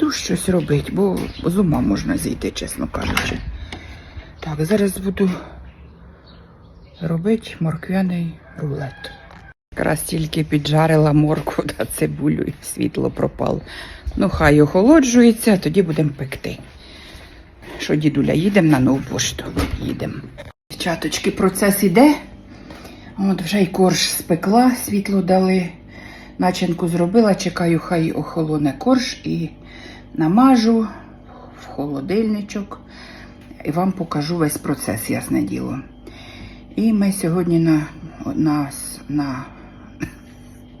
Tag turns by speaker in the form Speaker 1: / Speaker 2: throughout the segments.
Speaker 1: піду щось робити, бо з ума можна зійти, чесно кажучи. Так, зараз буду робити морквяний рулет. Якраз тільки піджарила морку та цибулю і світло пропало. Ну, хай охолоджується, тоді будемо пекти. Що, дідуля, їдемо на нову пошту? Їдемо. Дівчаточки, процес іде. От вже й корж спекла, світло дали. Начинку зробила, чекаю, хай охолоне корж і намажу в холодильничок. І вам покажу весь процес, ясне діло. І ми сьогодні на, на, на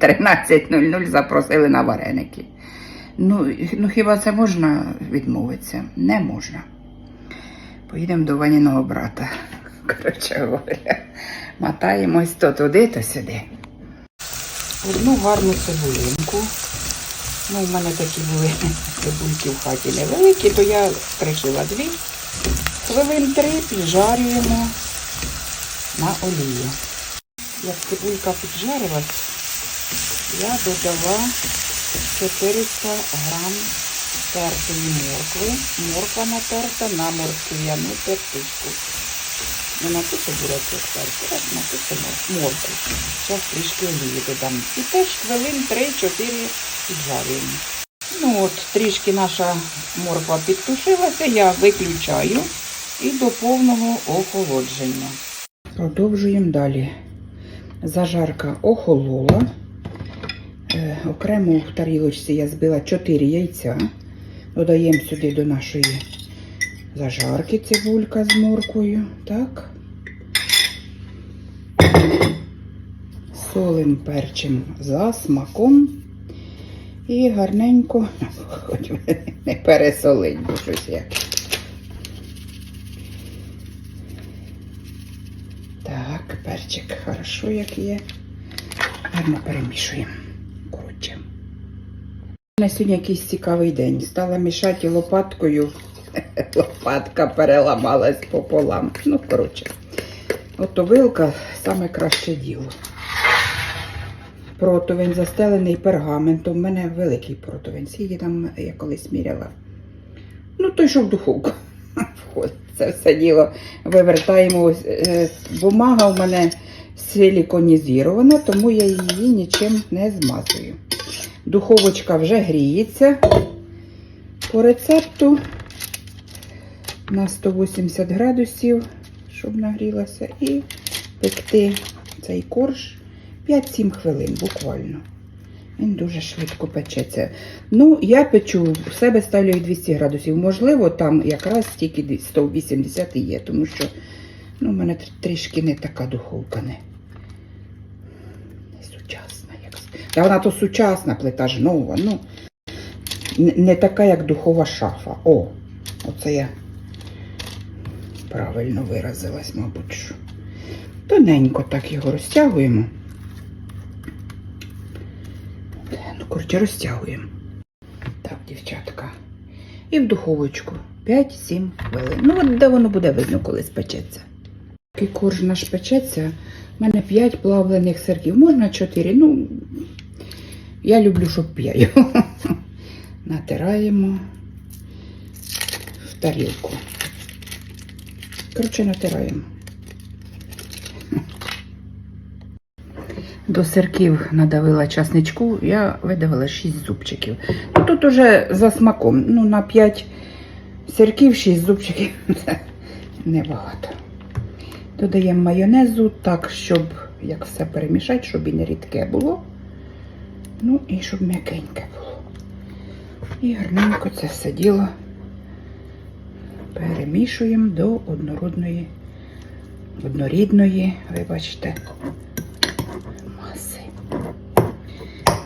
Speaker 1: 13.00 запросили на вареники. Ну, ну хіба це можна відмовитися? Не можна. Поїдемо до Ваніного брата. Коротше говоря, мотаємось то туди, то сюди. Одну гарну цибулинку. Ну, у мене такі були цибульки в хаті невеликі, то я пришила дві. Хвилин три піджарюємо на олію. Як цибулька піджарилась, я додала 400 грам тертої моркви. Морква натерта на морквяну тертушку. Не на ту бурячок терти, а на моркву. Зараз трішки олії додам. І теж хвилин 3-4 піджарюємо. Ну от, трішки наша морква підтушилася, я виключаю і до повного охолодження. Продовжуємо далі. Зажарка охолола. Е, окремо в тарілочці я збила 4 яйця. Додаємо сюди до нашої зажарки цибулька з морквою. Так. Солим перчим за смаком. І гарненько, хоч не пересолить, бо щось як. Так, перчик хорошо як є. Гарно перемішуємо. Коротше. На сьогодні якийсь цікавий день. Стала мішати лопаткою. Лопатка переламалась пополам. Ну, коротше. Ото вилка саме краще діло. Противень застелений пергаментом. У мене великий противень. Скільки там я колись міряла. Ну, той, що в духовку входить. Це все діло вивертаємо. Е, Бумага у мене силіконізована, тому я її нічим не змазую. Духовочка вже гріється по рецепту на 180 градусів, щоб нагрілася, і пекти цей корж 5-7 хвилин буквально. Він дуже швидко печеться. Ну, я печу, в себе ставлю 200 градусів. Можливо, там якраз тільки 180 і є, тому що ну, в мене трішки не така духовка. не сучасна. Як... Та вона то сучасна плита ж нова. Ну, не така, як духова шафа. О, оце я правильно виразилась, мабуть. Тоненько так його розтягуємо. Ну, коротше, розтягуємо. Так, дівчатка. І в духовочку 5-7 хвилин. Ну, от де воно буде видно, коли спечеться. Поки корж наш печеться, у мене 5 плавлених сирків. Можна 4. Ну, я люблю, щоб 5. Натираємо в тарілку. Коротше, натираємо. До сирків надавила часничку, я видавила 6 зубчиків. Ну, тут уже за смаком. Ну, на 5 сирків 6 зубчиків це небагато. Додаємо майонезу так, щоб як все перемішати, щоб і не рідке було. Ну і щоб м'якеньке було. І гарненько це все діло перемішуємо до однородної, однорідної, вибачте,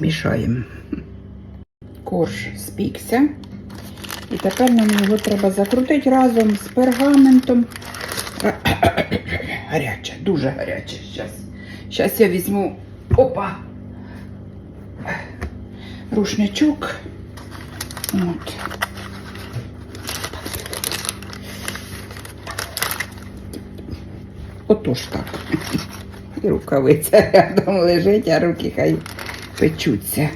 Speaker 1: Мішаємо. Корж спікся. І тепер нам його треба закрутити разом з пергаментом. Гаряче, дуже гаряче. Зараз. Зараз я візьму опа. Рушничок. От. Отож так. І рукавиця рядом лежить, а руки хай печуться.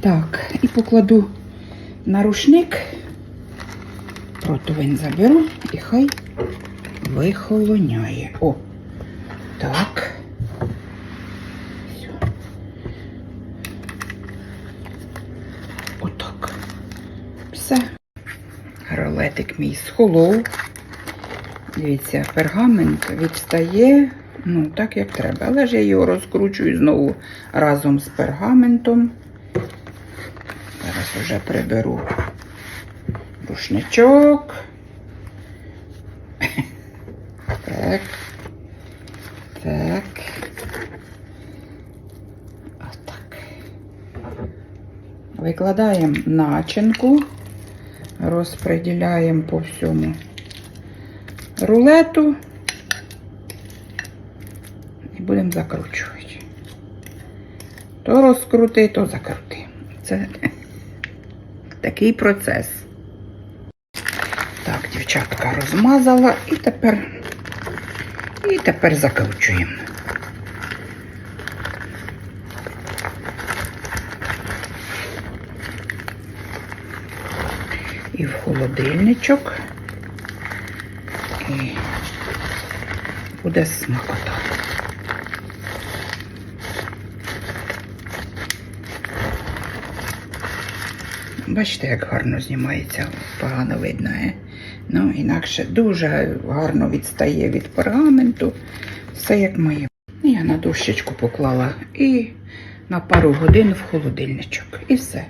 Speaker 1: Так, і покладу на рушник. Противень заберу і хай вихолоняє. О, так. Всьо. Отак. Все. Ролетик мій схолов. Дивіться, пергамент відстає, ну, так як треба. Але ж я його розкручую знову разом з пергаментом. Зараз вже приберу рушничок. Так. Так. Отак. Викладаємо начинку, розподіляємо по всьому рулету закручувати. То розкрути, то закрути. Це такий процес. Так, дівчатка розмазала і тепер, і тепер закручуємо. І в холодильничок. І буде смакота. Бачите, як гарно знімається, погано видно, е? Ну, інакше дуже гарно відстає від пергаменту. Все як має. Я на дощечку поклала і на пару годин в холодильничок. І все.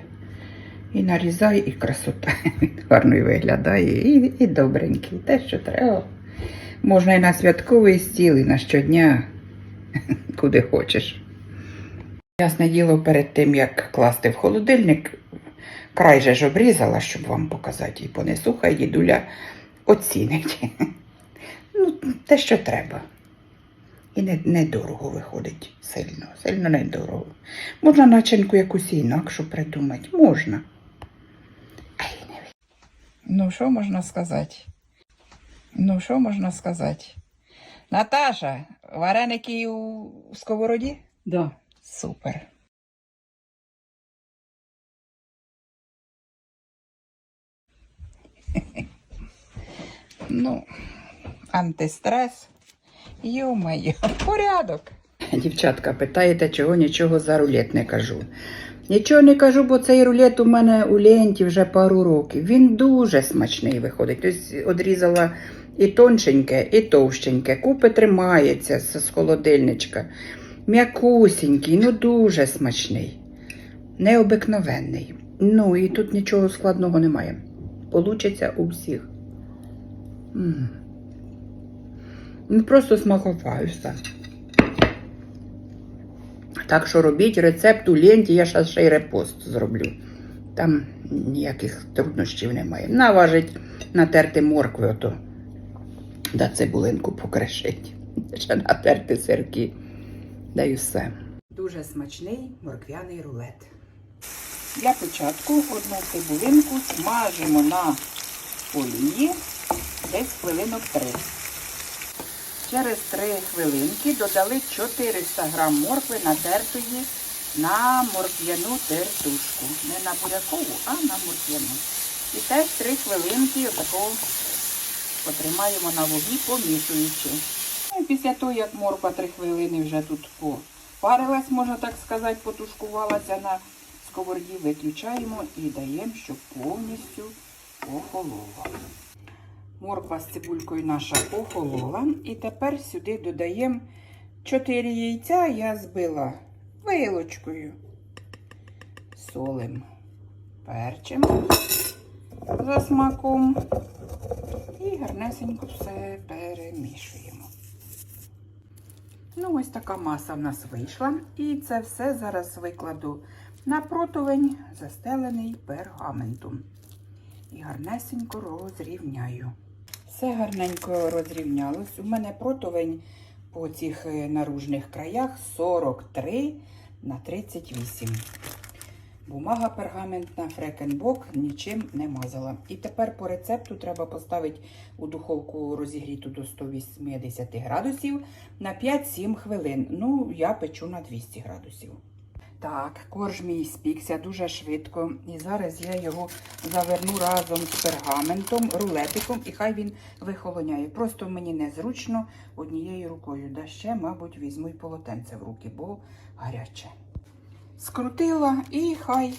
Speaker 1: І нарізай, і красота. Гарно виглядає, і, і добренький. Те, що треба. Можна і на святковий стіл, і на щодня, куди хочеш. Ясне діло, перед тим, як класти в холодильник, край же ж обрізала, щоб вам показати, і понесу, хай дідуля оцінить. Ну, те, що треба. І не, недорого виходить сильно, сильно недорого. Можна начинку якусь інакшу придумати, можна. Не Ну, що можна сказати? Ну, що можна сказати? Наташа, вареники у сковороді?
Speaker 2: Да.
Speaker 1: Супер. Ну, антистрес. Йо-моє, порядок. Дівчатка, питаєте, чого нічого за рулет не кажу. Нічого не кажу, бо цей рулет у мене у ленті вже пару років. Він дуже смачний виходить. Тобто одрізала і тоншеньке, і товщеньке. Купи тримається з холодильничка. М'якусінький, ну дуже смачний. Необикновенний. Ну і тут нічого складного немає. Получиться у всіх. Ну, просто смакота і. Так що робіть рецепт у ленті, я зараз ще й репост зроблю. Там ніяких труднощів немає. Наважить натерти моркви ото. Да цибулинку покришить. Ще натерти сирки. Да й все. Дуже смачний морквяний рулет. Для початку одну цибулинку смажимо на олії десь хвилинок 3. Через 3 хвилинки додали 400 грам моркви натертої на морквяну тертушку. Не на бурякову, а на морквяну. І теж 3 хвилинки отако потримаємо на вогні, помішуючи. Ну, і після того, як морква 3 хвилини вже тут попарилась, можна так сказати, потушкувалася на сковороді, виключаємо і даємо, щоб повністю охолола. Морква з цибулькою наша охолола. І тепер сюди додаємо 4 яйця, я збила вилочкою. Солим, перчим за смаком. І гарнесенько все перемішуємо. Ну, ось така маса в нас вийшла. І це все зараз викладу на противень, застелений пергаментом. І гарнесенько розрівняю. Все гарненько розрівнялось. У мене противень по цих е, наружних краях 43 на 38. Бумага пергаментна фрекенбок нічим не мазала. І тепер по рецепту треба поставити у духовку розігріту до 180 градусів на 5-7 хвилин. Ну, я печу на 200 градусів. Так, корж мій спікся дуже швидко. І зараз я його заверну разом з пергаментом, рулетиком, і хай він вихолоняє. Просто мені незручно однією рукою. Да ще, мабуть, візьму й полотенце в руки, бо гаряче. Скрутила і хай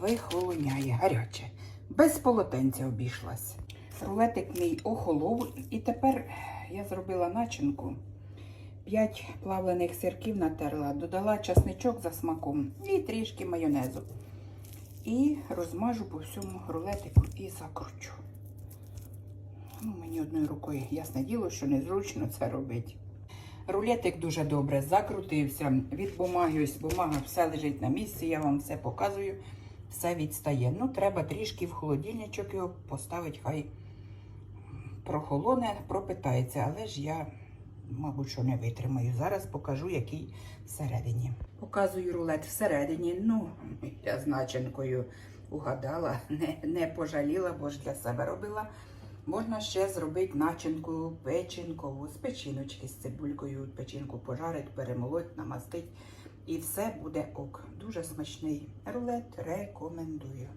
Speaker 1: вихолоняє гаряче. Без полотенця обійшлась. Рулетик мій охолов, і тепер я зробила начинку. 5 плавлених сирків натерла, додала часничок за смаком і трішки майонезу. І розмажу по всьому рулетику і закручу. Ну, мені одною рукою ясне діло, що незручно це робити. Рулетик дуже добре закрутився. Від бумага все лежить на місці, я вам все показую, все відстає. Ну, треба трішки в холодильничок його поставити, хай прохолоне, пропитається, але ж я мабуть, що не витримаю. Зараз покажу, який всередині. Показую рулет всередині. Ну, я з начинкою угадала, не, не пожаліла, бо ж для себе робила. Можна ще зробити начинку печінкову з печіночки з цибулькою, печінку пожарить, перемолоть, намастить. І все буде ок. Дуже смачний рулет. Рекомендую.